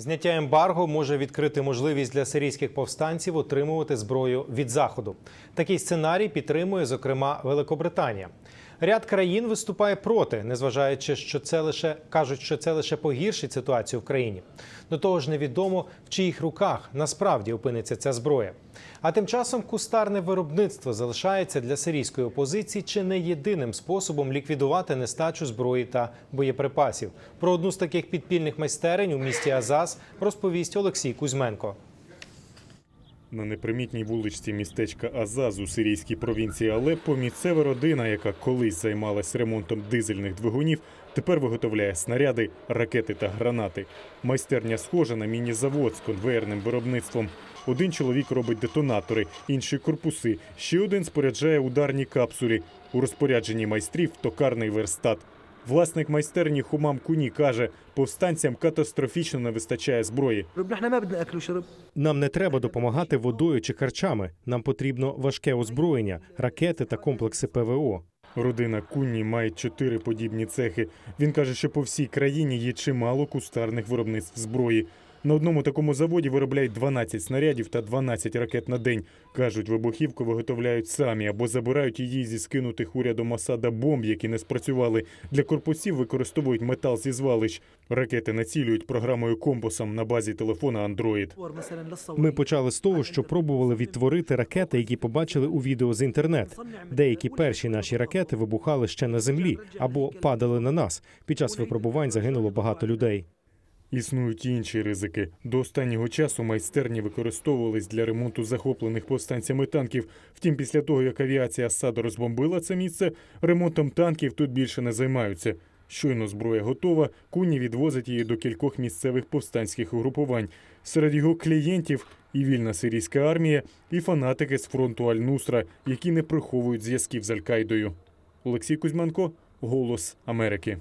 Зняття ембарго може відкрити можливість для сирійських повстанців отримувати зброю від заходу. Такий сценарій підтримує, зокрема, Великобританія. Ряд країн виступає проти, незважаючи, що це лише кажуть, що це лише погіршить ситуацію в країні. До того ж, невідомо в чиїх руках насправді опиниться ця зброя. А тим часом кустарне виробництво залишається для сирійської опозиції чи не єдиним способом ліквідувати нестачу зброї та боєприпасів. Про одну з таких підпільних майстерень у місті Азаз розповість Олексій Кузьменко. На непримітній вуличці містечка Азаз у сирійській провінції Алеппо місцева родина, яка колись займалась ремонтом дизельних двигунів, тепер виготовляє снаряди, ракети та гранати. Майстерня схожа на міні-завод з конвеєрним виробництвом. Один чоловік робить детонатори, інший корпуси. Ще один споряджає ударні капсулі. У розпорядженні майстрів токарний верстат. Власник майстерні Хумам Куні каже, повстанцям катастрофічно не вистачає зброї. Нам не треба допомагати водою чи харчами. Нам потрібно важке озброєння, ракети та комплекси ПВО. Родина Кунні має чотири подібні цехи. Він каже, що по всій країні є чимало кустарних виробництв зброї. На одному такому заводі виробляють 12 снарядів та 12 ракет на день. кажуть, вибухівку виготовляють самі або забирають її зі скинутих урядом осада бомб, які не спрацювали. Для корпусів використовують метал зі звалищ. Ракети націлюють програмою компасом на базі телефона Android. Ми почали з того, що пробували відтворити ракети, які побачили у відео з інтернет. Деякі перші наші ракети вибухали ще на землі або падали на нас. Під час випробувань загинуло багато людей. Існують і інші ризики. До останнього часу майстерні використовувались для ремонту захоплених повстанцями танків. Втім, після того, як авіація Асаду розбомбила це місце, ремонтом танків тут більше не займаються. Щойно зброя готова, куні відвозить її до кількох місцевих повстанських угрупувань. Серед його клієнтів і вільна сирійська армія, і фанатики з фронту Аль-Нусра, які не приховують зв'язків з Аль-Каїдою. Олексій Кузьменко, Голос Америки.